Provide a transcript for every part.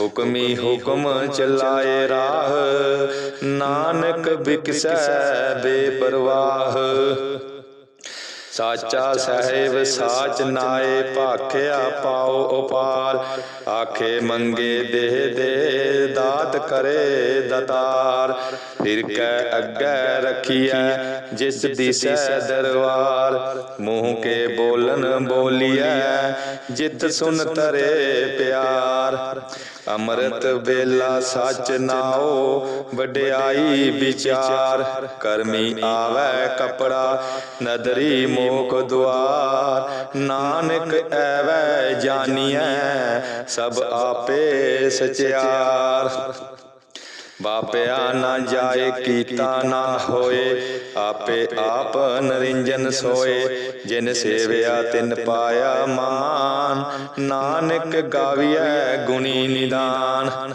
ਹੁਕਮੀ ਹੁਕਮ ਚਲਾਏ ਰਾਹ। ਨਾਨਕ ਬਿਕਸੈ ਬੇਪਰਵਾਹ। ਸਾਚਾ ਸਾਹਿਬ ਸਾਚ ਨਾਏ ਭਾਖਿਆ ਪਾਉ ਉਪਾਰ। ਆਖੇ ਮੰਗੇ ਦੇ ਦੇ ਦਾਤ ਕਰੇ ਦਤਾਰ। ਫਿਰ ਕੈ ਅੱਗੇ ਰਖੀਐ ਜਿਸ ਦਿਸੈ ਦਰਬਾਰ। ਮੂੰਹ ਕੇ ਬੋਲਨ ਬੋਲੀਐ ਜਿਤ ਸੁਨ ਤਰੇ ਪਿਆਰ। ਅੰਮ੍ਰਿਤ ਵੇਲਾ ਸੱਚ ਨਾਓ ਵਡਿਆਈ ਵਿਚਾਰ, ਕਰਮੀ ਆਵੈ ਕਪੜਾ, ਨਦਰੀ ਮੋਖ ਦੁਆਰ, ਨਾਨਕ ਐਵੈ ਜਾਣੀਐ ਸਭ ਆਪੇ ਸਚਿਆਰ। ਬਾਪਿਆ ਨਾ ਜਾਏ ਕੀਤਾ ਨਾ ਹੋਏ, ਆਪੇ ਆਪ ਨਰਿੰਜਨ ਸੋਏ। ਜਿਨ ਸੇਵਿਆ ਤਿਨ ਪਾਇਆ ਮਾਨ, ਨਾਨਕ ਗਾਵੀਐ ਗੁਣੀ ਨਿਦਾਨ।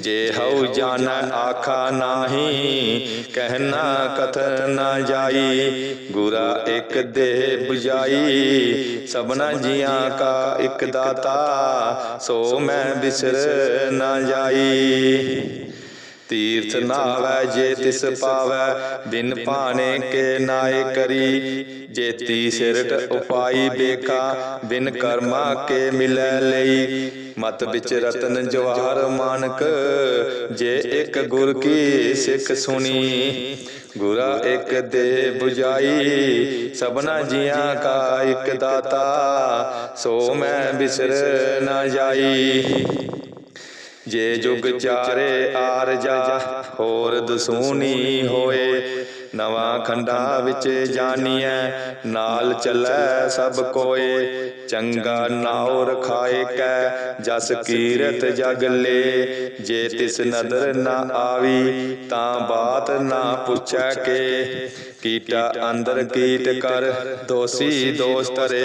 ਜੇ ਹਉ ਜਾਣੈ ਆਖਾ ਨਾਹੀ ਕਹਿਣਾ ਕਥਨ ਨਾ ਜਾਈ। ਗੁਰਾ ਇੱਕ ਦੇਹ 부ਜਾਈ ਸਭਨਾ ਜੀਆਂ ਕਾ ਇੱਕ ਦਾਤਾ। ਸੋ ਮੈਂ ਬਿਸਰ ਨਾ ਜਾਈ। ਤੀਰਥ ਨਾਵੈ ਜੇ ਤਿਸ ਪਾਵੈ ਬਿਨ ਭਾਣੇ ਕੇ ਨਾਏ ਕਰੀ। ਜੇਤੀ ਸਿਰਟ ਉਪਾਈ ਬੇਕਾ ਬਿਨ ਕਰਮਾ ਕੇ ਮਿਲੈ ਲਈ। ਮਤ ਵਿੱਚ ਰਤਨ ਜਵਾਹਰ ਮਾਨਕ ਜੇ ਇੱਕ ਗੁਰ ਕੀ ਸਿੱਖ ਸੁਣੀ ਗੁਰਾ ਇੱਕ ਦੇ 부ਜਾਈ ਸਭਨਾ ਜੀਆਂ ਕਾ ਇੱਕ ਦਾਤਾ ਸੋ ਮੈਂ ਬਿਸਰ ਨਾ ਜਾਈ। ਜੇ ਜੁਗ ਚਾਰੇ ਆਰਜਾ ਹੋਰ ਦਸੂਨੀ ਹੋਏ। ਨਵਾਂ ਖੰਡਾ ਵਿੱਚ ਜਾਣੀਐ ਨਾਲ ਚੱਲੈ ਸਭ ਕੋਏ। ਚੰਗਾ ਨਾਉ ਰਖਾਏ ਕੈ ਜਸ ਕੀਰਤ ਜਗ ਲੇ। ਜੇ ਤਿਸ ਨਦਰ ਨਾ ਆਵੀ ਤਾਂ ਬਾਤ ਨਾ ਪੁੱਛੈ ਕੇ। ਕੀਟਾ ਅੰਦਰ ਕੀਟ ਕਰ ਦੋਸੀ ਦੋਸ ਤਰੇ।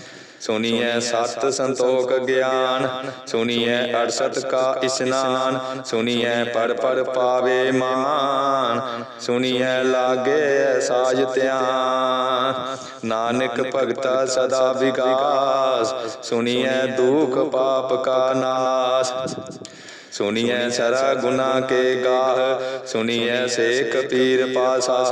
ਸੁਣੀਐ ਸਤ ਸੰਤੋਖ ਗਿਆਨ ਸੁਣੀਐ ਅਰਸਤ ਕਾ ਇਸਨਾਨ ਸੁਣੀਐ ਪੜ ਪੜ ਪਾਵੇ ਮਾਨ ਸੁਣੀਐ ਲਾਗੇ ਸਾਜ ਧਿਆਨ। ਨਾਨਕ ਭਗਤਾ ਸਦਾ ਵਿਗਾਸ ਸੁਣੀਐ ਦੁਖ ਪਾਪ ਕਾ ਨਾਸ। ਸੁਣੀਐ ਸਰਾ ਗੁਨਾ ਕੇ ਗਾਹ। ਸੁਣੀਐ ਸੇਖ ਪੀਰ ਪਾਸਾਹ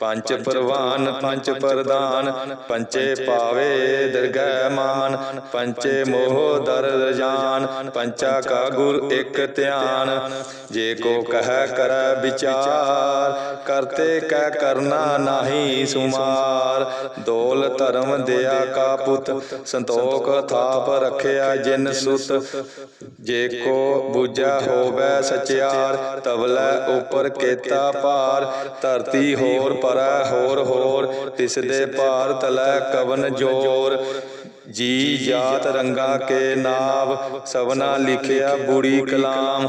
ਪੰਜ ਪ੍ਰਵਾਨ, ਪੰਜ ਪ੍ਰਦਾਨ ਪੰਚੇ ਪਾਵੇ ਦਰਗਹਿ ਮਾਨ ਪੰਚੇ ਮੋਹ ਦਰ ਜਾਨ ਪੰਚਾ ਕਾ ਗੁਰ ਇੱਕ ਧਿਆਨ। ਜੇ ਕੋ ਕਹੈ ਕਰ ਵਿਚਾਰ, ਕਰਤੇ ਕਹਿ ਕਰਨਾ ਨਾਹੀ ਸੁਮਾਰ। ਦੋਲ ਧਰਮ ਦਿਆ ਕਾ ਪੁੱਤ, ਸੰਤੋਖ ਥਾਪ ਰਖਿਆ ਜਿਨ ਸੁਤ। ਜੇ ਕੋ ਬੁਝਾ ਹੋਵੇ ਸਚਿਆਰ, ਤਵਲੇ ਉਪਰ ਕੇਤਾ ਭਾਰ, ਧਰਤੀ ਹੋਰ ਪਰੈ ਹੋਰ ਹੋਰ, ਤਿਸ ਦੇ ਭਾਰ ਤਲੈ ਕਵਨ ਜੋਰ। ਜੀ ਜਾਤ ਰੰਗਾ ਕੇ ਨਾਵ ਸਵਨਾ ਲਿਖਿਆ ਬੁੜੀ ਕਲਾਮ।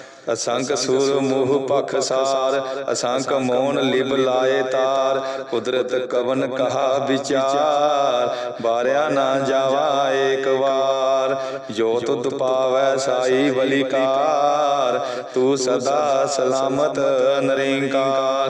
ਅਸੰਖ ਸੂਰ ਮੂਹ ਪਖ ਸਾਰ ਅਸੰਖ ਮੋਨ ਲਿਬ ਲਾਏ ਤਾਰ ਕੁਦਰਤ ਕਵਨ ਕਹਾ ਵਿਚਾਰ ਬਾਰਿਆ ਨਾ ਜਾਵਾ ਏਕ ਵਾਰ। ਜੋ ਤੁਧ ਪਾਵੈ ਸਾਈ ਬਲਿਕਾਰ ਤੂੰ ਸਦਾ ਸਲਾਮਤ ਨਿਰੰਕਾਰ।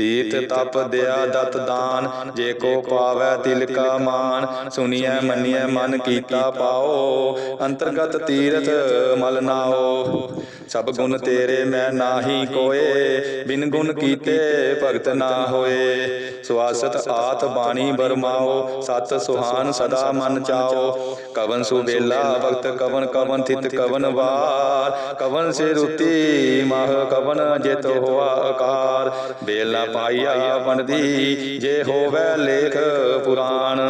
ਤੀਰਥ ਤਪ ਦਿਆ ਦਤ ਦਾਨ ਜੇ ਕੋ ਪਾਵੈ ਤਿਲ ਕਾ ਮਾਨ ਸੁਨੀਐ ਮੰਨੀਐ ਮਨ ਕੀਤਾ ਪਾਓ ਅੰਤਰਗਤ ਤੀਰਥ ਮਲ ਨਾਓ। ਸਭ ਗੁਣ ਤੇਰੇ ਮੈਂ ਨਾਹੀ ਕੋਏ, ਬਿਨ ਗੁਣ ਕੀਤੇ ਭਗਤ ਨਾ ਹੋਏ। ਸੁਆਸਤ ਆਤ ਬਾਣੀ ਬਰਮਾਓ ਸਤ ਸੁਹਾਨ ਸਦਾ ਮਨ ਚਾਓ। ਕਵਨ ਸੁਬੇਲਾ ਭਗਤ, ਕਵਨ ਕਵਨ ਥਿਤ ਕਵਨ ਵਾਰ। ਕਵਨ ਸੇ ਰੁਤੀ ਮਾਹ ਕਵਨ ਜਿਤ ਹੋਆ ਆਕਾਰ ਬੇਲਾ ਪਾਈਆ ਬਣਦੀ ਜੇ ਹੋਵੇ ਲੇਖ ਪੁਰਾਣ।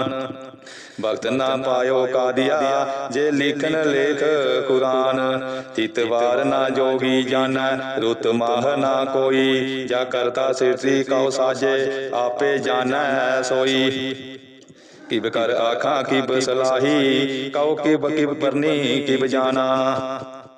ਭਗਤ ਨਾ ਪਾਇਓ ਕਾਦੀਆ, ਜੇ ਲਿਖਨ ਲੇਖ ਕੁਰਾਨ। ਤਿਤਵਾਰ ਨਾ ਜੋਗੀ ਜਾਣੈ ਰੁਤ ਮਾਹ ਨਾ ਕੋਈ। ਜਾ ਕਰਤਾ ਸਿਰਤੀ ਕਉ ਸਾਜੇ, ਆਪੇ ਜਾਣੈ ਸੋਈ। ਕਿਬ ਕਰ ਆਖਾਂ, ਕਿਬ ਸਲਾਹੀ, ਕਉ ਕਿਬ ਕਿਬ ਪਰਨੀ, ਕਿਬ ਜਾਣਾ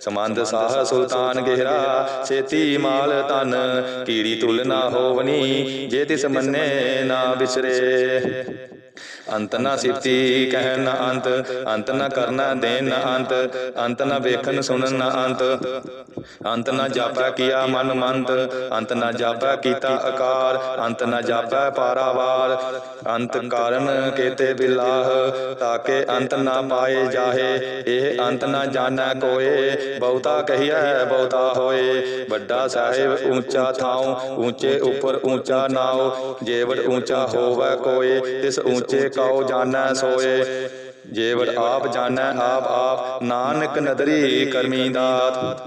ਸਮੰਦ ਸਾਹ ਸੁਲਤਾਨ ਗਹਿਰਾ ਛੇਤੀ ਮਾਲ ਤਨ ਕੀੜੀ ਤੁਲ ਨਾ ਹੋਵਨੀ ਜੇ ਤਿਸ ਮੰਨੇ ਨਾ ਵਿਸਰੇ। ਅੰਤ ਨਾ ਸਿਫਤੀ ਕਹਿ ਨਾ ਅੰਤ ਅੰਤ ਨਾ ਕਰਨਾ ਦੇਨ ਨਾ ਅੰਤ ਅੰਤ ਨਾ ਵੇਖਣ ਸੁਣਨ ਨਾ ਅੰਤ। ਅੰਤ ਨਾ ਜਾਪੈ ਕੀਆ ਮਨ ਮੰਤ, ਅੰਤ ਨਾ ਜਾਪੈ ਕੀਤਾ ਆਕਾਰ ਅੰਤ ਨਾ ਜਾਪੈ ਪਾਰਾਵਾਰ। ਅੰਤ ਕਾਰਨ ਕੇਤੇ ਬਿਲਾਹ, ਤਾਕੇ ਅੰਤ ਨਾ ਪਾਏ ਜਾਹੇ, ਇਹ ਅੰਤ ਨਾ ਜਾਣੈ ਕੋਏ, ਬਹੁਤਾ ਕਹੀਐ ਬਹੁਤਾ ਹੋਏ। ਵੱਡਾ ਸਾਹਿਬ ਉੱਚਾ ਥਾਉ, ਉੱਚੇ ਉੱਪਰ ਉੱਚਾ ਨਾਉ, ਜੇਵੜ ਉੱਚਾ ਹੋਵੇ ਕੋਏ, ਤਿਸ ਉੱਚੇ ਕਉ ਜਾਣੈ ਸੋਏ। ਜੇਵਰ ਆਪ ਜਾਣੈ ਆਪ ਆਪ। ਨਾਨਕ ਨਦਰੀ ਕਰਮੀ ਦਾਤ।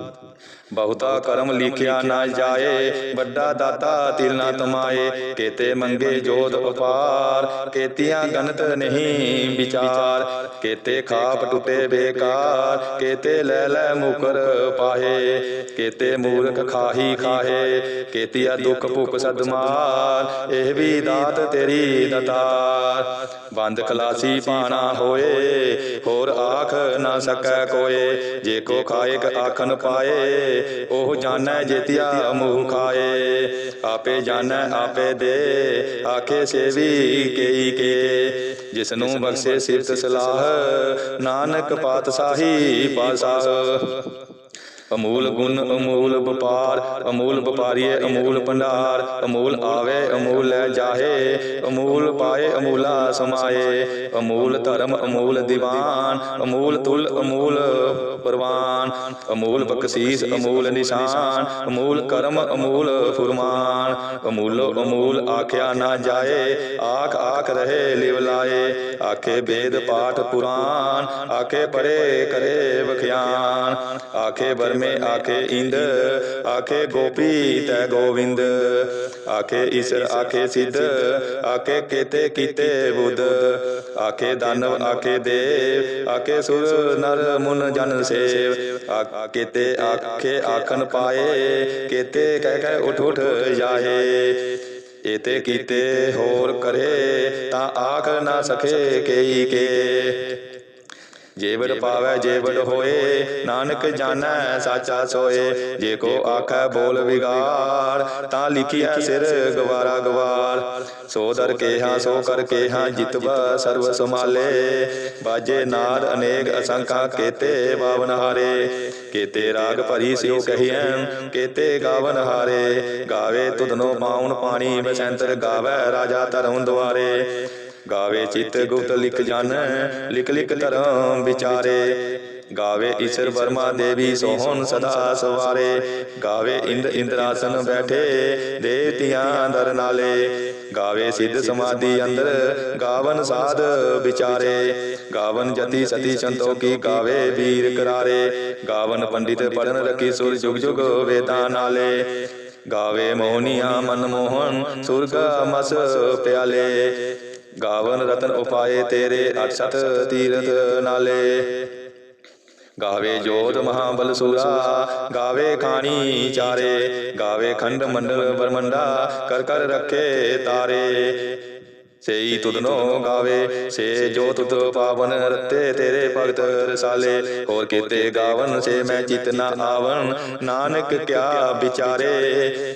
ਬਹੁਤਾ ਕਰਮ ਲਿਖਿਆ ਨਾ ਜਾਏ, ਵੱਡਾ ਦਾਤਾ ਤਿਲ ਨਾ ਤਮਾਏ, ਕੇਤੇ ਮੰਗੇ ਜੋਤ ਉਪਾਰ, ਕੇਤੀਆਂ ਗਨਤ ਨਹੀਂ ਵਿਚਾਰ, ਕੇਤੇ ਖਾਪ ਟੁੱਟੇ ਬੇਕਾਰ, ਕੇਤੇ ਲੈ ਲੈ ਮੁਕਰ ਪਾਹੇ, ਕੇਤੇ ਮੂਰਖ ਖਾਹੀ ਖਾਹੇ, ਕੇਤੀਆ ਦੁੱਖ ਭੁੱਖ ਸਦਮਾਰ ਇਹ ਵੀ ਦਾਤ ਤੇਰੀ ਦਤਾਰ। ਬੰਦ ਖਲਾਸੀ ਪਾਣਾ ਹੋਏ, ਹੋਰ ਆਖ ਨਾ ਸਕੈ ਕੋਏ, ਜੇ ਕੋ ਖਾਇਕ ਆਖਨ ਪਾਏ ਉਹ ਜਾਣੈ ਜੇਤਿਆ ਮੂਹ ਖਾਏ। ਆਪੇ ਜਾਣੈ, ਆਪੇ ਦੇ। ਆਖੇ ਸੇਵੀ ਕੇਈ ਕੇ। ਜਿਸ ਨੂੰ ਬਖਸ਼ੇ ਸਿਰਤ ਸਲਾਹ, ਨਾਨਕ ਪਾਤਸ਼ਾਹੀ ਪਾਸਾਹ ਅਮੂਲ ਗੁਣ ਅਮੂਲ ਵਪਾਰ ਅਮੂਲ ਵਪਾਰੀਏ ਅਮੂਲ ਭੰਡਾਰ ਅਮੂਲ ਆਵੇ ਅਮੂਲ ਲੈ ਜਾਹੇ ਅਮੂਲ ਪਾਏ ਅਮੂਲਾ ਸਮਾਏ ਅਮੂਲ ਧਰਮ ਅਮੂਲ ਦੀਵਾਨ ਅਮੂਲ ਤੁਲ ਅਮੂਲ ਪਰਵਾਨ ਅਮੂਲ ਬਖਸ਼ੀਸ ਅਮੂਲ ਨਿਸ਼ਾਨ ਅਮੂਲ ਕਰਮ ਅਮੂਲ ਫੁਰਮਾਨ ਅਮੂਲੋ ਅਮੂਲ ਆਖਿਆ ਨਾ ਜਾਏ ਆਖ ਆਖ ਰਹੇ ਲਿਵ ਲਾਏ ਆਖੇ ਵੇਦ ਪਾਠ ਪੁਰਾਨ ਆਖੇ ਪੜੇ ਕਰੇ ਵਖਿਆਨ ਆਖੇ ਬਰਮੇ ਬਰਮੇ ਆਖੇ ਇੰਦ, ਆਖੇ ਗੋਪੀ ਤੈ ਗੋਵਿੰਦ, ਆਖੇ ਈਸ਼ਰ, ਆਖੇ ਸਿੱਧ, ਆਖੇ ਕੀਤੇ ਕੀਤੇ ਬੁੱਧ, ਆਖੇ ਦਾਨਵ, ਆਖੇ ਦੇਵ, ਆਖੇ ਸੁਰ, ਨਰ, ਮੁਨ, ਜਨ, ਸੇਵ, ਆਖੇ ਤੇ ਆਖੇ ਆਖਣ ਪਾਏ, ਕੀਤੇ ਕਹਿ ਕਹਿ ਉਠ ਉਠ ਜਾਏ ਇਤੇ ਕੀਤੇ ਹੋਰ ਕਰੇ ਤਾਂ ਆਖ ਨਾ ਸਕੇ ਕਈ ਕੇ। ਜੇਵੜ ਪਾਵੈ ਜੇਵੜ ਹੋਏ ਨਾਨਕ ਜਾਣੈ ਸਾਚਾ ਸੋਏ। ਜੇ ਕੋ ਆਖੈ ਬੋਲ ਵਿਗਾੜ ਤਾਂ ਲਿਖਿਆ ਸਿਰ ਗਵਾਰਾ ਗਵਾਰ ਸੋ ਦਰ ਕੇਹਾ ਸੋ ਕਰ ਕੇਹਾ ਜਿਤਵਾ ਸਰਬ ਸਮਾਲੇ ਬਾਜੇ ਨਾਦ ਅਨੇਕ ਅਸੰਖਾ ਕੇਤੇ ਬਾਵਨ ਹਾਰੇ। ਕੇਤੇ ਰਾਗ ਭਰੀ ਸਿਓ ਕਹੀਐ ਕੇਤੇ ਗਾਵਨ ਹਾਰੇ। ਗਾਵੇ ਤੁਧਨੋ ਪਾਉਣ ਪਾਣੀ ਬਸੰਤਰ ਗਾਵੇ ਰਾਜਾ ਧਰਮ ਦੁਆਰੇ। ਗਾਵੇ ਚਿਤ ਗੁਪਤ ਲਿਖ ਜਾਣੈ ਲਿਖ ਲਿਖ ਧਰਮ ਵਿਚਾਰੇ। ਗਾਵੇ ਈਸ਼ਰ ਵਰਮਾ ਦੇਵੀ ਸੋਹਣ ਸਦਾ ਸਵਾਰੇ। ਗਾਵੇ ਇੰਦ ਇੰਦਰਾਸਨ ਬੈਠੇ ਦੇਵਤਿਆਂ ਦਰ ਨਾਲੇ। ਗਾਵੇ ਸਿੱਧ ਸਮਾਧੀ ਅੰਦਰ ਗਾਵਨ ਸਾਧ ਵਿਚਾਰੇ। ਗਾਵਨ ਜਤੀ ਸਤੀ ਸੰਤੋਖੀ ਗਾਵੇ ਵੀਰ ਕਰਾਰੇ। ਗਾਵਨ ਪੰਡਿਤ ਪੜਨ ਰਖੀ ਸੁਰ ਜੁਗ ਜੁਗ ਵੇਦਾਂ ਨਾਲੇ। ਗਾਵੇ ਮੋਹਨੀਆਂ ਮਨ ਮੋਹਨ ਸੁਰਗ ਮਸ ਪਿਆਲੇ। ਗਾਵਨ ਰਤਨ ਉਪਾਏ ਤੇਰੇ ਅਕਸ਼ਤ ਤੀਰਥ ਨਾਲੇ। ਗਾਵੇ ਜੋਧ ਮਹਾਬਲ ਸੂਰਾ, ਗਾਵੇ ਖਾਣੀ ਚਾਰੇ। ਗਾਵੇ ਖੰਡ ਮੰਡਲ ਬਰਮੰਡਾ ਕਰ ਕਰ ਰੱਖੇ ਤਾਰੇ। ਸੇਈ ਤੁਧਨੋ ਗਾਵੇ, ਸੇ ਜੋ ਤੁਧ ਪਾਵਨ ਰਤੇ ਤੇਰੇ ਭਗਤ ਰਸਾਲੇ। ਹੋਰ ਕੀਤੇ ਗਾਵਨ, ਸੇ ਮੈਂ ਚਿਤ ਨਾ ਆਵਨ ਨਾਨਕ ਕਿਆ ਵਿਚਾਰੇ।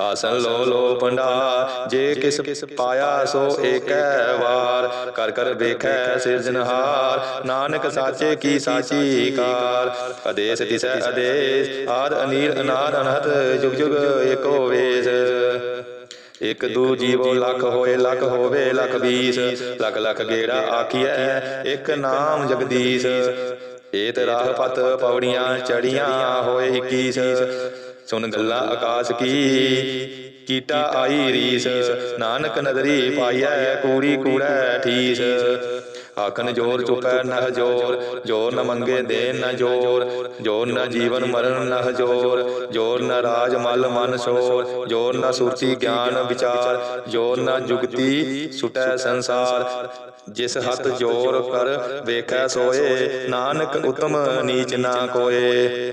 ਆਸਨ ਲੋ ਲੋ ਪੰਡਾ ਜੇ ਕਿਸ ਪਾਇਆ ਸੋ ਏਕੈ ਵਾਰ, ਕਰ ਕਰ ਵੇਖੈ ਸਿਰਜਨਹਾਰ ਨਾਨਕ ਸਾਚੇ ਕੀ ਸਾਚੀ ਕਾਰ। ਅਦੇਸ ਤਿਸੈ ਅਦੇਸ ਆਦ ਅਨੀਲ ਅਨਾਦ ਅਨਹਤ ਜੁਗ ਜੁਗ ਏਕੋ ਵੇਸ। ਇਕ ਦੂ ਜੀਵੋ ਲੱਖ ਹੋਏ, ਲੱਖ ਹੋਵੇ, ਲੱਖ ਵੀਸ। ਲੱਖ ਲੱਖ ਗੇੜਾ ਆਖੀਐ, ਇੱਕ ਨਾਮ ਜਗਦੀਸ਼। ਏਤ ਰਾਹ ਪਤ ਪੌੜੀਆਂ ਚੜੀਆਂ ਹੋਏ 21 ਸੁਨ ਗੱਲਾਂ ਆਕਾਸ਼ ਕੀ? ਕੀਟਾ ਆਈ ਰੀਸ, ਨਾਨਕ ਨਦਰੀ ਪਾਈਐ, ਕੂੜੀ ਕੂੜੈ ਠੀਸ। ਆਖਨ ਜੋਰ ਚੁਪੈ ਨਹ ਜੋਰ ਜੋਰ ਨ ਮੰਗੇ ਦੇ ਨ ਜੋਰ ਜੋਰ ਨ ਜੀਵਨ ਮਰਨ ਨਹ ਜੋਰ ਜੋਰ ਨ ਰਾਜ ਮਲ ਮਨ ਸ਼ੋਰ, ਜੋਰ ਨ ਸੁਰਤੀ ਗਿਆਨ ਵਿਚਾਰ, ਜੋਰ ਨ ਜੁਗਤੀ ਸੁਟੈ ਸੰਸਾਰ। ਜਿਸ ਹੱਥ ਜੋਰ ਕਰ ਵੇਖੈ ਸੋਏ, ਨਾਨਕ ਉਤਮ ਨੀਚ ਨਾ ਕੋਏ।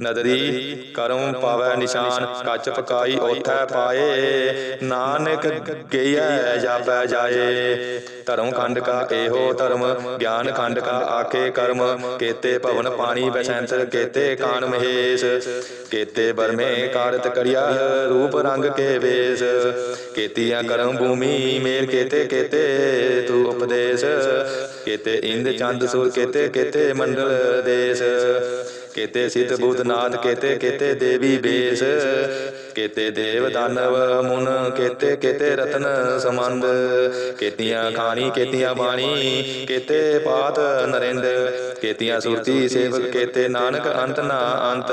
ਨਦਰੀ ਕਰਮ ਪਾਵੈ ਨਿਸ਼ਾਨ, ਕੱਚ ਪਕਾਈ ਓਥੈ ਪਾਏ। ਨਾਨਕ ਗਈਐ, ਜਾਪੈ ਜਾਏ। ਧਰਮ ਖੰਡ ਕਾ ਇਹੋ ਧਰਮ, ਗਿਆਨ ਖੰਡ ਕਾ ਆਖੇ ਕਰਮ। ਕੇਤੇ ਭਵਨ ਪਾਣੀ ਬਸੰਤ, ਕੇਤੇ ਕਾਨ ਮਹੇਸ਼। ਕੇਤੇ ਬਰਮੇ ਕਾਰਤ ਕਰਿਆ, ਰੂਪ ਰੰਗ ਕੇ ਵੇਸ। ਕੇਤੀਆਂ ਕਰਮ ਭੂਮੀ ਮੇਲ ਕੇਤੇ ਕੇਤੇ, ਤੂ ਉਪਦੇਸ਼। ਕੇਤੇ ਇੰਦ ਚੰਦ ਸੁਰ ਕੇਤੇ ਕੇਤੇ ਮੰਡਲ ਦੇਸ਼। ਕੇਤੇ ਸਿਧ ਬੂਤਨਾਥ ਕੇਤੇ ਕੇਤੇ ਦੇਵੀ ਬੇਸ, ਕੇਤੇ ਦੇਵ ਦਾਨਵ ਮੁਨ, ਕੇਤੇ ਕੇਤੇ ਰਤਨ ਸਮੰਦ ਕੇਤੀਆਂ ਖਾਣੀ, ਕੇਤੀਆਂ ਬਾਣੀ, ਕੇਤੇ ਪਾਤ ਨਰਿੰਦ, ਕੇਤੀਆਂ ਸੁਰਤੀ ਸੇਵਕ, ਕੇਤੇ ਨਾਨਕ ਅੰਤ ਨਾ ਅੰਤ।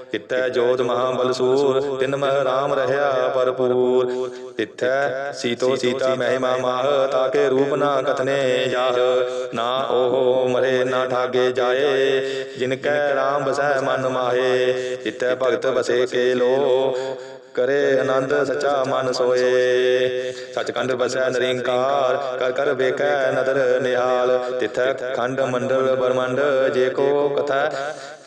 ਤਿੱਥੈ ਜੋਤ ਮਹਾਬਲ ਸੂਰ, ਤਿਨ ਮਹ ਰਾਮ ਰਹਾ ਭਰਪੂਰ। ਤਿੱਥੈ ਸੀਤੋ ਸੀਤਾ ਮਹਿਮਾ ਮਾਹ, ਤਾਕੇ ਰੂਪ ਨਾ ਕਥਨੇ ਜਾਹ। ਨਾ ਉਹ ਮਰੇ, ਨਾ ਠਾਗੇ ਜਾਏ ਜਿਨ ਕੈ ਰਾਮ ਬਸੈ ਮਨ ਮਾਹੇ। ਤਿੱਥੈ ਭਗਤ ਬਸੇ ਕੇ ਲੋ, ਕਰੇ ਆਨੰਦ ਸਚਾ ਮਨ ਸੋਏ। ਸਚਖੰਡ ਬਸੈ ਨਰਿੰਕਾਰ, ਕਰ ਕਰ ਵੇਖੈ ਨਦਰ ਨਿਹਾਲ। ਤਿਥੈ ਖੰਡ ਮੰਡਲ ਬਰਮੰਡ, ਜੇ ਕੋ ਕਥਾ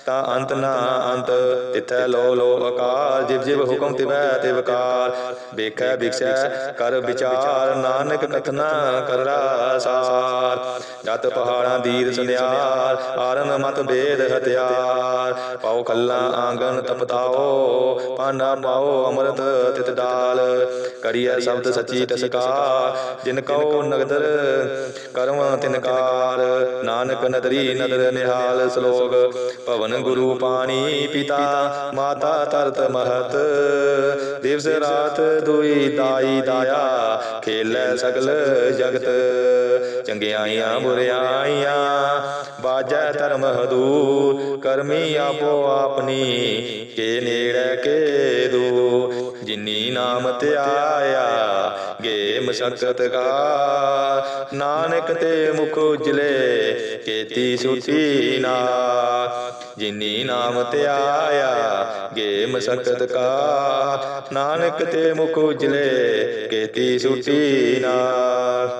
ਤਾਂ ਅੰਤ ਨਾ ਅੰਤ, ਤਿਥੈ ਲੋ ਲੋ ਅਕਾਲ, ਜਿਵ ਜਿਵ ਹੁਕਮ ਤਿਵੈ ਤੇ ਕਾਲ। ਵੇਖੈ, ਵਿਖਸੈ, ਕਰ ਵਿਚਾਰ, ਨਾਨਕ ਕਥਨਾ ਕਰਰਾ ਸਾਰ। ਜਤ ਪਹਾੜਾਂ ਦੀਰ ਸੁਨਿਆਰ ਆਰਨ ਮਤ ਬੇਦ ਹਤਿਆਰ ਪਾਉ ਕੱਲਾ ਆਂਗਨ ਤਪਤਾਓ ਪਾਨਾ ਪਾਓ ਅੰਮ੍ਰਿਤ ਤਿਤ ਡਾਲ ਕਰੀਐ ਸ਼ਬਦ ਸੱਚੀ ਟਸਕਾਰ, ਜਿਨ ਕਉ ਨਗਦਰ ਕਰਮ ਤਿਨਕਾਰ ਨਾਨਕ ਨਦਰੀ ਨਦਰ ਨਿਹਾਲ ਸ਼ਲੋਕ, ਭਵਨ ਗੁਰੂ ਪਾਣੀ ਪਿਤਾ, ਮਾਤਾ ਤਰਤ ਮਹਤ। ਦਿਵਸ ਰਾਤ ਦੁਈ ਦਾਈ ਦਾਇਆ, ਖੇਲੇ ਸਗਲ ਜਗਤ। ਚੰਗਿਆਈਆਂ ਬੁਰਿਆਈਆਂ ਬਾਜੈ ਧਰਮ ਹਦੂ ਕਰਮੀ ਆਪੋ ਆਪਣੀ। ਕੇ ਨੇੜੇ, ਕੇ ਦੂ ਜਿਨੀ ਨਾਮ ਧਿਆਇਆ, ਗੇ ਮਸਕਤ ਕਾ ਨਾਨਕ ਤੇ ਮੁਖ ਉਜਲੇ, ਕੇਤੀ ਸੁਤੀ ਨਾ ਜਿਨੀ ਨਾਮ ਧਿਆਇਆ, ਗੇ ਮਸਕਤ ਕਾ ਨਾਨਕ ਤੇ ਮੁਖ ਉਜਲੇ, ਕੇਤੀ ਸੁਤੀ ਨਾ